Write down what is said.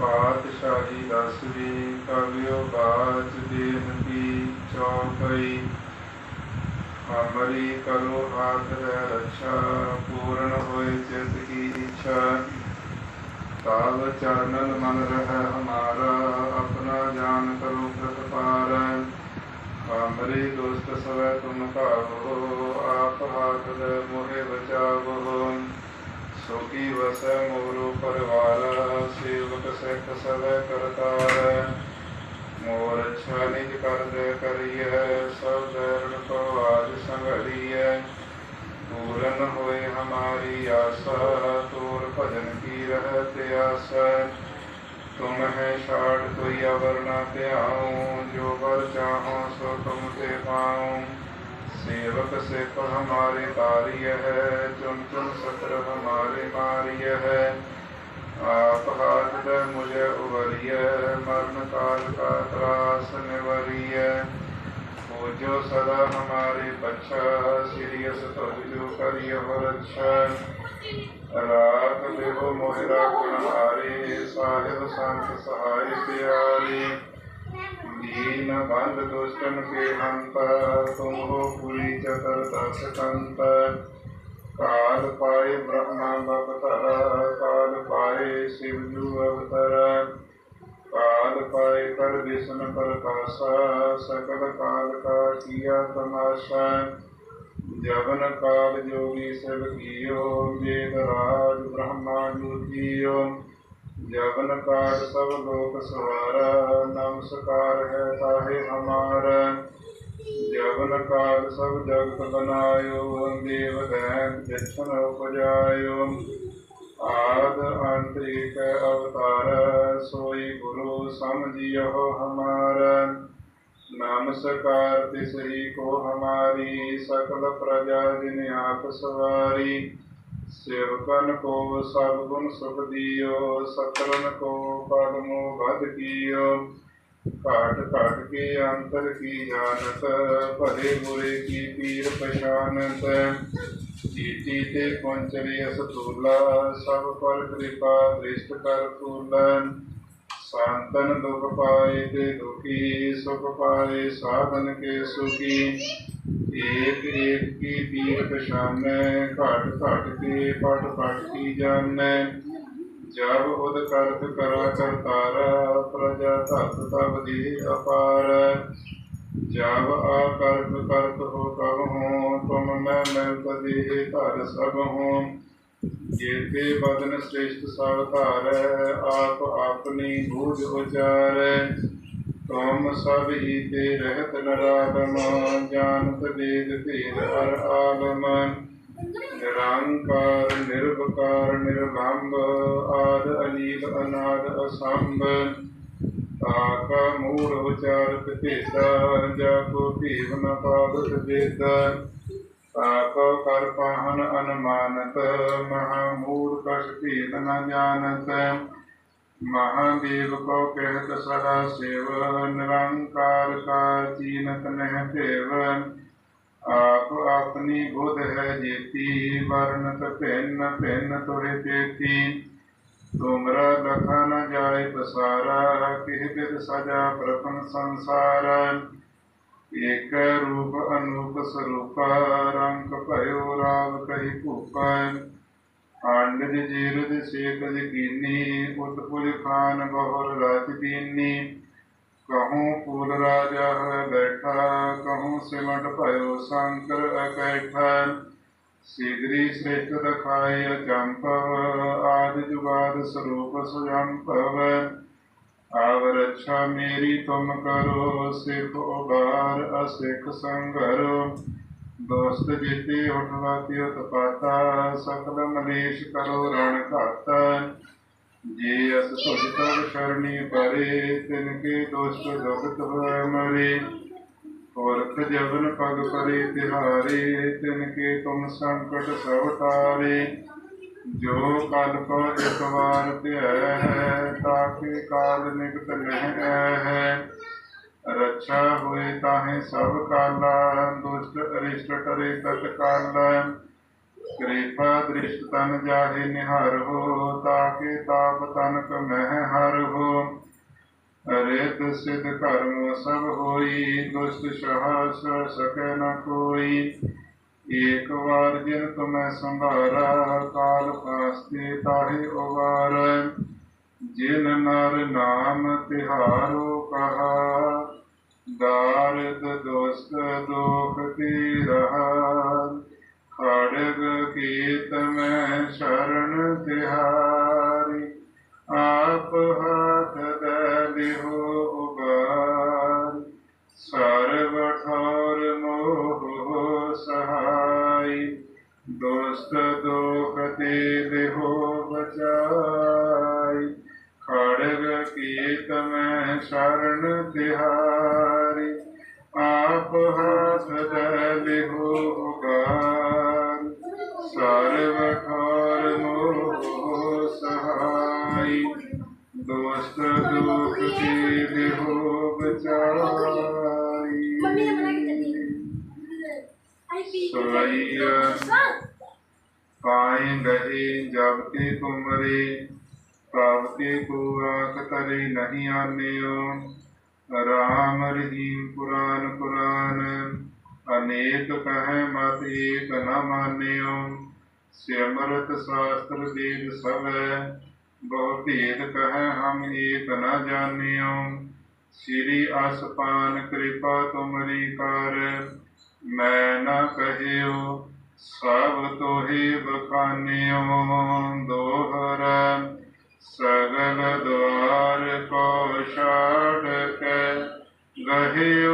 ਪਾਤਸ਼ਾਹੀ ਦਸਵੀ ਕਵਿਓ ਬਾਜ ਦੇਨ ਕੀ ਚੌਕਈ ਹਮਰੀ ਕਰੋ ਹਾਥ ਰਹਿ ਰੱਛਾ, ਪੂਰਨ ਹੋਏ ਚਿਤ ਕੀ ਇੱਛਾ। ਤਾਵ ਚਰਨਨ ਮਨ ਰਹਿ ਹਮਾਰਾ, ਆਪਣਾ ਜਾਨ ਕਰੋ ਪ੍ਰਤਪਾਰ। ਹਮਰੇ ਦੋਸਤ ਸਵੈ ਤੁਮ ਭਾਵੋ, ਆਪ ਹਾਥ ਦੇ ਮੋਹਿ ਬਚਾਵੋ। ਸੁਖੀ ਕੀ ਵਸੈ ਮੋਰੋ ਪਰਵਾਰ ਸੇਵਕ ਸਿੱਖ ਸਵੈ ਕਰਤਾਰ। ਮੋਰ ਅੱਛਾ ਕਰਦੇ ਕਰੀਐ, ਸਭ ਦਰਣ ਕੋ ਆਜ ਸੰਗਰੀਐ ਪੂਰਨ ਹੋਏ ਹਮਾਰੀ ਆਸਾ, ਤੋਰ ਭਜਨ ਕੀ ਰਹਿ ਆਸਾ। ਤੁਮ ਹੈ ਛਾੜ ਕੋਈ ਅਵਰ ਨਾ ਧਿਆਉ, ਜੋ ਵਰ ਚਾਹੋ ਸੋ ਤੁਮ ਤੇ ਪਾਉ। ਸੇਵਕ ਸਿੱਖ ਹਮਾਰੇ ਤਾਰੀय ਹੈ ਚੁਨ ਚੁਨ ਸਤਰ ਹਮਾਰੇ ਮਾਰੀਐ ਆਪ ਹਾਥ ਦੇ ਮੁਝੇ ਉਵਰੀਐ ਮਰਨ ਕਾਲ ਕਾ ਤਰਾਸ ਨਿਵਰੀਐ ਜੋ ਸਦਾ ਹਮਾਰੇ ਬਚਾ ਸ੍ਰੀ ਅਸਤੁਜ ਜੋ ਕਰਿਓ ਰੱਛਾ ਰਾਤ ਦੇਵੋ ਮੋਹਿਰਾ ਕੁਣਾਰੇ ਸਾਹਿਬ ਸੰਤ ਸਹਾਇ ਪਿਆਰੇ ਦੀਨ ਬੰਦ ਦੁਸ਼ਟਨ ਕੇ ਹੰਤਾ ਤੁਮ ਹੋ ਪੂਰੀ ਚਤਰ ਦਸ ਕੰਤਾ ਕਾਲ ਪਾਏ ਬ੍ਰਹਮਾ ਬਵਤਰ ਕਾਲ ਪਾਏ ਸ਼ਿਵ ਜੂ ਅਵਤਰ। ਕਾਲ ਪਾਏ ਕਰ ਵਿਸ਼ਨ ਪਰ ਕਾਸਾ ਸਕਲ ਕਾਲ ਕਾ ਕੀਆ ਤਮਾਸ਼ਾ। ਜਵਨ ਕਾਲ ਜੋਗੀ ਸਭ ਕੀਓ, ਵੇਦ ਰਾਜ ਬ੍ਰਹਮਾ ਜੋਤੀਓ ਜਵਨ ਕਾਲ ਸਭ ਲੋਕ ਸਵਾਰਾ, ਨਮਸਕਾਰ ਹੈ ਤਾਹੇ ਹਮਾਰਾ। ਜਗਨ ਕਾਲ ਸਭ ਜਗਤ ਬਨਾਇਓ, ਦੇਵ ਦੈਨ ਜਸ਼ਨ ਉਪਜਾਇਓ। ਆਦ ਅੰਤ ਏਕ ਅਵਤਾਰ ਸੋਈ ਗੁਰੂ ਸਮਝਿਓ ਹਮਾਰ। ਨਾਮ ਸਕਾਰ ਤਿਸ ਸਹੀ ਕੋ ਹਮਾਰੀ, ਸਕਲ ਪ੍ਰਜਾ ਜਿਨ ਆਪ ਸਵਾਰੀ। ਸੇਵਕਨ ਕੋ ਸਭ ਗੁਣ ਸੁਖ ਦਿਓ ਸਤਰਨ ਕੋ ਪਦਮੋ ਵਧ ਕੀਓ। ਘਾਟ ਘਾਟ ਕੇ ਅੰਤਰ ਕੀ ਜਾਣਤ, ਭਲੇ ਬੁਰੇ ਕੀ ਪੀਰ ਪਛਾਨਤ। ਜੀਤੀ ਤੇ ਪੰਚਰੀ ਅਸਤੂਲਾ ਸਭ ਪਰ ਕਿਰਪਾ ਦ੍ਰਿਸ਼ਟ ਕਰ ਤੂਲਨ ਸੰਤਨ ਦੁਖ ਪਾਏ ਤੇ ਦੁਖੀ, ਸੁਖ ਪਾਏ ਸਾਧਨ ਕੇ ਸੁਖੀ। ਏਕ ਏਕ ਕੀ ਪੀਰ ਪਛਾਨੈ, ਘਾਟ ਘਾਟ ਕੇ ਪਟ ਪਟ ਕੀ ਜਾਣੈ। ਜਬ ਉਦ ਕਰਤ ਕਰਾ ਕਰਤਾਰਾ, ਪ੍ਰਜਾ ਧਰਤ ਤਬ ਦੀ ਅਪਾਰ ਜਬ ਆਕਰਤ ਕਰਤ ਹੋ ਕਬ ਹੋ ਤੁਮ ਮੈਂ ਮਿਲਤ ਦੀ ਧਰ ਸਭ ਹੋ ਜੇਤੇ ਬਦਨ ਸ੍ਰੇਸ਼ਟ ਸਭ ਧਾਰੈ ਆਪ ਆਪਣੀ ਬੂਝ ਉਚਾਰ ਤੁਮ ਸਭ ਹੀ ਤੇ ਰਹਿਤ ਨਰਾਦਮ ਜਾਨਤ ਦੇਦ ਧੀਰ ਹਰ ਆਗਮ ਨਿਰੰਕਾਰ, ਨਿਰਵਕਾਰ ਨਿਰਭੰਬ ਆਦ ਅਨੀਲ ਅਨਾਦ ਅਸੰਭ। ਆਖਾ ਮੂੜ ਵਿਚਾਰਤ ਭੇਦਾ ਰੰਜਾ ਕੋ ਭੀਵ ਨ ਪਾਦਤ ਦੇਦਾ ਆਖਾ ਕਰ ਪਾਹਨ ਅਨਮਾਨਤ, ਮਹਾ ਮੂੜ ਕਛ ਭੀਤ ਨ ਜਾਣਤ। ਮਹਾਦੇਵ ਕੋ ਕਹਿਤ ਸਦਾ ਸੇਵ, ਨਿਰੰਕਾਰ ਕਾ ਚੀਨਤ ਨਹਿ ਭੇਵ। ਆਪ ਆਪਣੀ ਬੁਧ ਹੈ ਜੇਤੀ ਵਰਨਤ ਭਿੰਨ ਭਿੰਨ ਤੁਰੇ ਤੇਤੀ। ਤੁਮਰਾ ਲਖਾ ਨ ਜਾਏ ਪਸਾਰਾ, ਕਿਹ ਬਿਦ ਸਜਾ ਪ੍ਰਥਮ ਸੰਸਾਰ। ਏਕ ਰੂਪ ਅਨੂਪ ਸਰੂਪ ਰੰਗ ਭਇਓ ਰਾਗ ਕਹੀ ਭੂਪਾ। ਆਂਡ ਦੇ ਜੀਰ ਦੇ ਸੇਤ ਦੇ ਕੀਨੀ ਉਤਪੁਲ ਖਾਨ ਬਹੁਰ ਰਾਜ ਦੀਨੀ। ਕਹੂੰ ਪੂਲ ਰਾਜਾ ਬੈਠਾ, ਕਹੂੰ ਸਿਮਟ ਭਇਓ ਸੰਕਰ ਅਕੈਠਾ। ਸਿਗਰੀ ਸ੍ਰਿਸ਼ਟ ਦਖਾਇ ਅਜੰਪ ਆਦ ਜੁਗਾਦ ਸਰੂਪ ਸੁਜੰਪਵ ਆਵ ਰੱਛਾ ਮੇਰੀ ਤੁਮ ਕਰੋ, ਸਿਖ ਉਬਾਰ ਅਸਿਖ ਸੰਗਰੋ। ਦੋਸਤ ਜੀਤੇ ਉਠਵਾਤੀ ਉਤਪਾਤਾ ਸਕਲ ਮਲੇਸ਼ ਕਰੋ ਰਣ ਘਾਤਾ। ਜੇ ਅਸ ਤੁਝ ਤਵ ਸ਼ਰਣੀ ਪਰੇ, ਤਿਨ ਕੇ ਦੋਸਤ ਜਗਤ ਹੋਇ ਮਰੇ। ਔਰਖ ਜਵਨ ਪਗ ਪਰੇ ਤਿਹਾਰੇ, ਤਿਨ ਕੇ ਤੁਮ ਸੰਕਟ ਸਭ ਟਾਰੇ ਜੋ ਕਲ ਕੋ ਇੱਕ ਵਾਰ ਧਿਆ ਹੈ ਤਾਕੇ ਕਾਲ ਨਿਕਟ ਨਹੀਂ ਹੈ। ਰੱਛਾ ਹੋਏ ਤਾਹੇ ਸਭ ਕਾਲਾ, ਦੁਸ਼ਟ ਅਰਿਸ਼ਟ ਟਰੇ ਤਤ ਕਾਲਾ। ਕਿਰਪਾ ਦ੍ਰਿਸ਼ਟ ਤਨ ਜਾਹੇ ਨਿਹਾਰ ਹੋ ਤਾਕੇ ਤਾਪ ਤਨਕ ਮਹਿ ਹਰ ਹੋ। ਰਿਤ ਸਿਧ ਕਰਮ ਸਭ ਹੋਈ, ਦੁਸ਼ਟ ਸਹਾਸ ਸਕੈ ਨ ਕੋਈ। ਏਕ ਵਾਰ ਜਿਨ ਤੁਮੈ ਸੰਭਾਰਾ, ਕਾਲ ਕਾਸਤੇ ਤਾਹੇ ਉਵਾਰ। ਜਿਨ ਨਰ ਨਾਮ ਤਿਹਾਰੋ ਕਹਾ, ਦਾਰਦ ਦੋਸਤ ਦੋਖ ਤੇ ਰਹਾ। ਖੜਗ ਕੀਤ ਮੈਂ ਸ਼ਰਨ ਤਿਹਾਰੀ, ਆਪ ਹੱਥ ਦੇ ਲਿਹੋ ਉਬਾਰ ਸਰਬ ਠੌਰ ਮੋਹ ਸਹਾਈ ਦੋਸਤ ਦੋਖ ਤੇ ਲਿਹੋ ਬਚਾਈ। ਖੜਗ ਕੀਤ ਮੈਂ ਸ਼ਰਨ ਤਿਹਾਰੀ, ਆਪ ਹੱਥ ਦੇ ਲਿਹੋ ਉਬਾਰ ਸਰਬ ਠੌਰ ਦੋਸਤ ਦੁਖ ਕੇ ਲਿਹੋ ਬਚਾਈ ਮੰਮੀ ਨੇ ਬਣਾ ਕੇ ਦਿੱਤੀ ਆਈ ਪਾਏ ਗਏ ਜਬ ਤੇ ਤੁਮਰੇ ਪਾਵਤੇ ਕੋ ਆਖ ਤਰੇ ਨਹੀਂ ਆਨਿਓ ਰਾਮ ਰਹੀਮ ਪੁਰਾਨ ਪੁਰਾਨ ਅਨੇਕ ਕਹਿ ਮਤ ਏਕ ਨ ਮਾਨਿਓ ਸਿਮਰਤ ਸ਼ਾਸਤਰ ਵੇਦ ਸਭੈ ਬਹੁ ਭੇਦ ਕਹੈ ਹਮ ਏਕ ਨ ਜਾਣਿਓ। ਸ੍ਰੀ ਅਸਪਾਨ ਕਿਰਪਾ ਤੁਮਰੀ ਕਰ। ਮੈਂ ਨਾ ਕਹਿਓ, ਸਭ ਤੋਹੀ ਬਖਾਨਿਓ। ਦੋਹਰਾ ਸਗਲ ਦਵਾਰ ਕੋ ਛਾੜ ਕੇ ਗਹਿਓ।